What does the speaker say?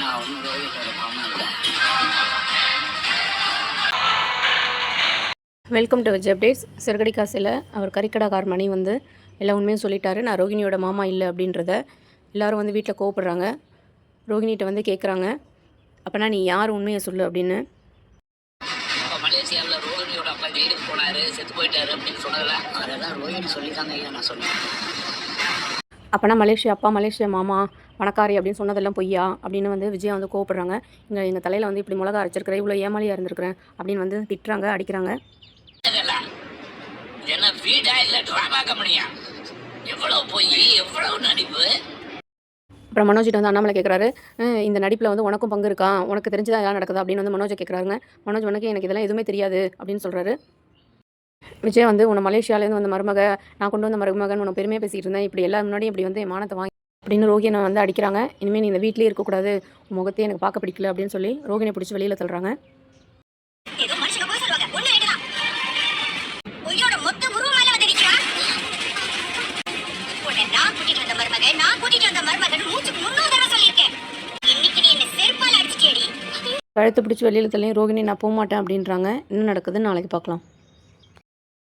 நான் ஒன்றும் ரோஹித்தோட வெல்கம் டு வெஜ் அப்டேட்ஸ் சிறுகடி காசில் அவர் கறிக்கடைக்கார் மணி வந்து எல்லா உண்மையும் சொல்லிட்டாரு. நான் ரோகிணியோட மாமா இல்லை அப்படின்றத எல்லோரும் வந்து வீட்டில் கோவப்படுறாங்க. ரோகிணிகிட்ட வந்து கேட்குறாங்க அப்போனா நீ யார் உண்மையை சொல்லு அப்படின்னு. மலேசியாவில் ரோஹினியோட அப்பா ஜெயிலுக்கு போனார் செத்து போயிட்டாரு அப்படின்னு சொன்னதில்ல அதெல்லாம் ரோஹினி சொல்லி தாங்க ஐயா நான் சொன்னேன். அப்போனா மலேசியா அப்பா மலேசியா மாமா பணக்காரி அப்படின்னு சொன்னதெல்லாம் பொய்யா? அப்படின்னு வந்து விஜயா வந்து கோவப்படுறாங்க. இங்கே எங்கள் தலையில் வந்து இப்படி மிளகா அரைச்சிருக்கிறேன் இவ்வளோ ஏமாலியாக இருந்திருக்கிறேன் அப்படின்னு வந்து திட்டுறாங்க அடிக்கிறாங்க. அப்புறம் மனோஜிட்ட வந்து அண்ணாமலை கேட்குறாரு இந்த நடிப்பில் வந்து உனக்கும் பங்கு இருக்கா? உனக்கு தெரிஞ்சுதான் எல்லாம் நடக்குது? அப்படின்னு வந்து மனோஜை கேட்குறாங்க மனோஜ் உனக்கு எனக்கு இதெல்லாம் எதுவுமே தெரியாது அப்படின்னு சொல்கிறாரு விஜய் வந்து உன்னை மலேசியாவிலேருந்து வந்த மருமக நான் கொண்டு வந்த மருமகன் உன்னை பெருமையாக பேசிகிட்டு இருந்தேன். இப்படி எல்லாரும் முன்னாடியும் இப்படி வந்து மானத்தை வாங்கி அப்படின்னு ரோகிணை வந்து அடிக்கிறாங்க. இனிமேல் நீ இந்த வீட்லேயே இருக்கக்கூடாது. முகத்தையே எனக்கு பார்க்க பிடிக்கல அப்படின்னு சொல்லி ரோகிணை பிடிச்சி வெளியில் தள்ளுறாங்க. கழுத்து பிடிச்சி வெளியில் தள்ளி ரோகிணி நான் போக மாட்டேன் அப்படின்றாங்க. என்ன நடக்குதுன்னு நாளைக்கு பார்க்கலாம்.